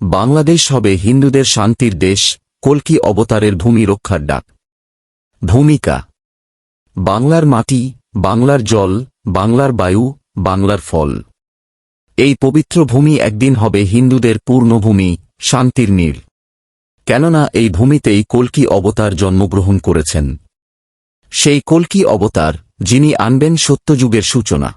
বাংলাদেশ হবে হিন্দুদের শান্তির দেশ, কল্কি অবতারের ভূমি রক্ষার ডাক। ভূমিকা। বাংলার মাটি, বাংলার জল, বাংলার বায়ু, বাংলার ফল। এই পবিত্র ভূমি একদিন হবে হিন্দুদের পূর্ণভূমি, শান্তির নীড় কেননা এই ভূমিতেই কল্কি অবতার জন্মগ্রহণ করেছেন। সেই কল্কি অবতার, যিনি আনবেন সত্যযুগের সূচনা।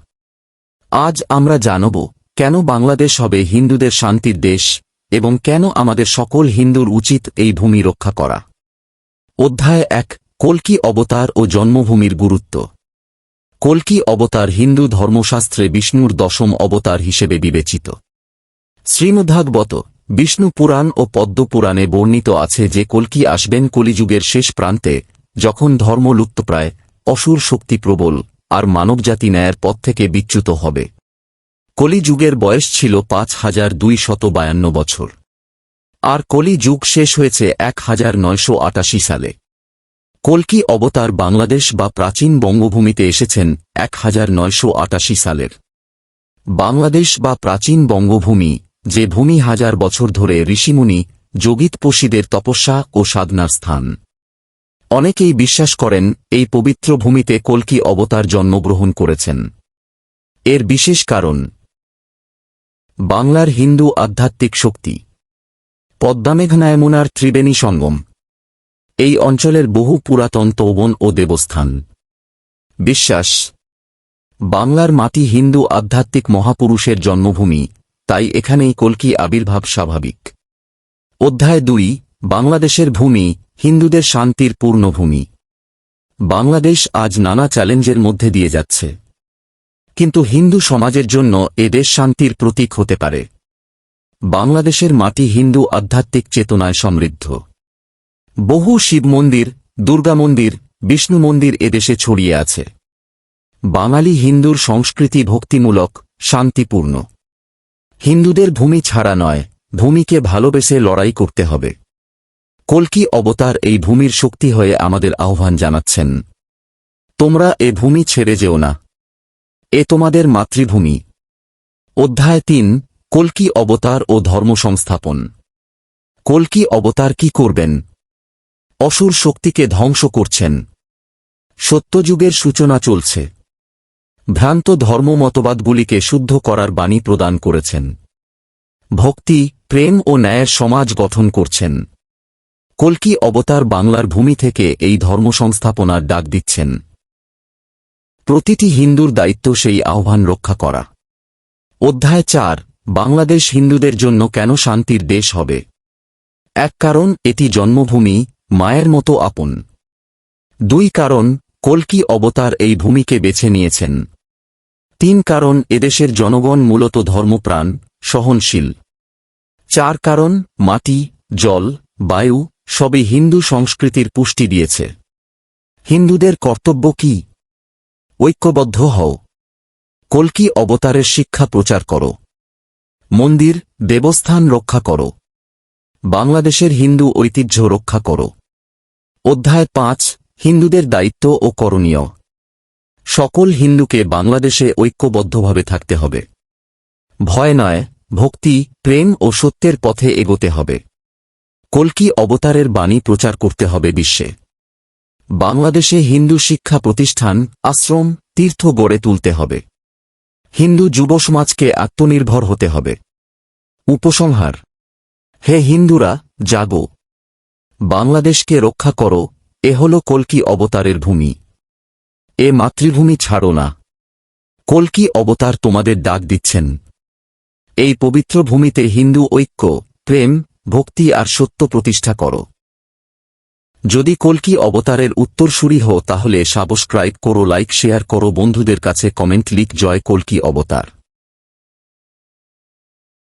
আজ আমরা জানব, কেন বাংলাদেশ হবে হিন্দুদের শান্তির দেশ এবং কেন আমাদের সকল হিন্দুর উচিত এই ভূমি রক্ষা করা? অধ্যায় এক, কল্কি অবতার ও জন্মভূমির গুরুত্ব। কল্কি অবতার হিন্দু ধর্মশাস্ত্রে বিষ্ণুর দশম অবতার হিসেবে বিবেচিত। শ্রীমদ্ভাগবত, বিষ্ণু পুরাণ ও পদ্মপুরাণে বর্ণিত আছে যে কল্কি আসবেন কলিযুগের শেষ প্রান্তে, যখন ধর্ম লুপ্তপ্রায় অসুর শক্তি প্রবল, আর মানবজাতি ন্যায়ের পথ থেকে বিচ্যুত হবে। কলিযুগের বয়স ছিল পাঁচ হাজার দুই শত বায়ান্ন বছর। আর কলি যুগ শেষ হয়েছে এক হাজার নয়শো আটাশি সালে। কল্কি অবতার বাংলাদেশ বা প্রাচীন বঙ্গভূমিতে এসেছেন এক হাজার নয়শো আটাশি সালের। বাংলাদেশ বা প্রাচীন বঙ্গভূমি, যে ভূমি হাজার বছর ধরে ঋষিমুনি যোগিতপোষীদের তপস্যা ও সাধনার স্থান। অনেকেই বিশ্বাস করেন, এই পবিত্র ভূমিতে কল্কি অবতার জন্মগ্রহণ করেছেন। এর বিশেষ কারণ বাংলার হিন্দু আধ্যাত্মিক শক্তি। পদ্মামেঘনায়মুনার ত্রিবেণী সঙ্গম। এই অঞ্চলের বহু পুরাতন তৌবন ও দেবস্থান। বিশ্বাস। বাংলার মাটি হিন্দু আধ্যাত্মিক মহাপুরুষের জন্মভূমি, তাই এখানেই কল্কি আবির্ভাব স্বাভাবিক। অধ্যায় দুই, বাংলাদেশের ভূমি, হিন্দুদের শান্তির পূর্ণভূমি। বাংলাদেশ আজ নানা চ্যালেঞ্জের মধ্যে দিয়ে যাচ্ছে। কিন্তু হিন্দু সমাজের জন্য এ দেশ শান্তির প্রতীক হতে পারে। বাংলাদেশের মাটি হিন্দু আধ্যাত্মিক চেতনায় সমৃদ্ধ। বহু শিব মন্দির, দুর্গা মন্দির, বিষ্ণু মন্দির এদেশে ছড়িয়ে আছে। বাঙালি হিন্দুর সংস্কৃতি ভক্তিমূলক, শান্তিপূর্ণ। হিন্দুদের ভূমি ছাড়া নয়, ভূমিকে ভালোবেসে লড়াই করতে হবে। কল্কি অবতার এই ভূমির শক্তি হয়ে আমাদের আহ্বান জানাচ্ছেন। তোমরা এ ভূমি ছেড়ে যেও না। এ তোমাদের মাতৃভূমি। অধ্যায় তিন, কল্কি অবতার ও ধর্ম সংস্থাপন। কল্কি অবতার কি করবেন? অসুর শক্তিকে ধ্বংস করছেন। সত্যযুগের সূচনা চলছে। ভ্রান্ত ধর্ম মতবাদগুলিকে শুদ্ধ করার বাণী প্রদান করেছেন। ভক্তি, প্রেম ও ন্যায়ের সমাজ গঠন করছেন। কল্কি অবতার বাংলার ভূমি থেকে এই ধর্ম সংস্থাপনার ডাক দিচ্ছেন। প্রতিটি হিন্দুর দায়িত্ব সেই আহ্বান রক্ষা করা। অধ্যায় চার, বাংলাদেশ হিন্দুদের জন্য কেন শান্তির দেশ হবে? এক কারণ, এটি জন্মভূমি, মায়ের মতো আপন। দুই কারণ কল্কি অবতার এই ভূমিকে বেছে নিয়েছেন? তিন কারণ, এদেশের জনগণ মূলত ধর্মপ্রাণ, সহনশীল। চার কারণ, মাটি, জল, বায়ু, সবই হিন্দু সংস্কৃতির পুষ্টি দিয়েছে। হিন্দুদের কর্তব্য কি? ঐক্যবদ্ধ হও। কল্কি অবতারের শিক্ষা প্রচার করো। মন্দির, দেবস্থান রক্ষা করো। বাংলাদেশের হিন্দু ঐতিহ্য রক্ষা করো। অধ্যায় পাঁচ, হিন্দুদের দায়িত্ব ও করণীয়। সকল হিন্দুকে বাংলাদেশে ঐক্যবদ্ধভাবে থাকতে হবে। ভয় নয়, ভক্তি, প্রেম ও সত্যের পথে এগোতে হবে। কল্কি অবতারের বাণী প্রচার করতে হবে বিশ্বে। বাংলাদেশে হিন্দু শিক্ষা প্রতিষ্ঠান, আশ্রম, তীর্থ গড়ে তুলতে হবে। হিন্দু যুব সমাজকে আত্মনির্ভর হতে হবে। উপসংহার। হে হিন্দুরা, জাগো। বাংলাদেশকে রক্ষা করো, এ হল কল্কি অবতারের ভূমি। এ মাতৃভূমি ছাড়ো না। কল্কি অবতার তোমাদের ডাক দিচ্ছেন। এই পবিত্র ভূমিতে হিন্দু ঐক্য, প্রেম, ভক্তি আর সত্য প্রতিষ্ঠা করো। যদি কলকি অবতারের উত্তরসূরি হও তাহলে সাবস্ক্রাইব করো, লাইক, শেয়ার করো, বন্ধুদের কাছে কমেন্ট লিখ, জয় কলকি অবতার।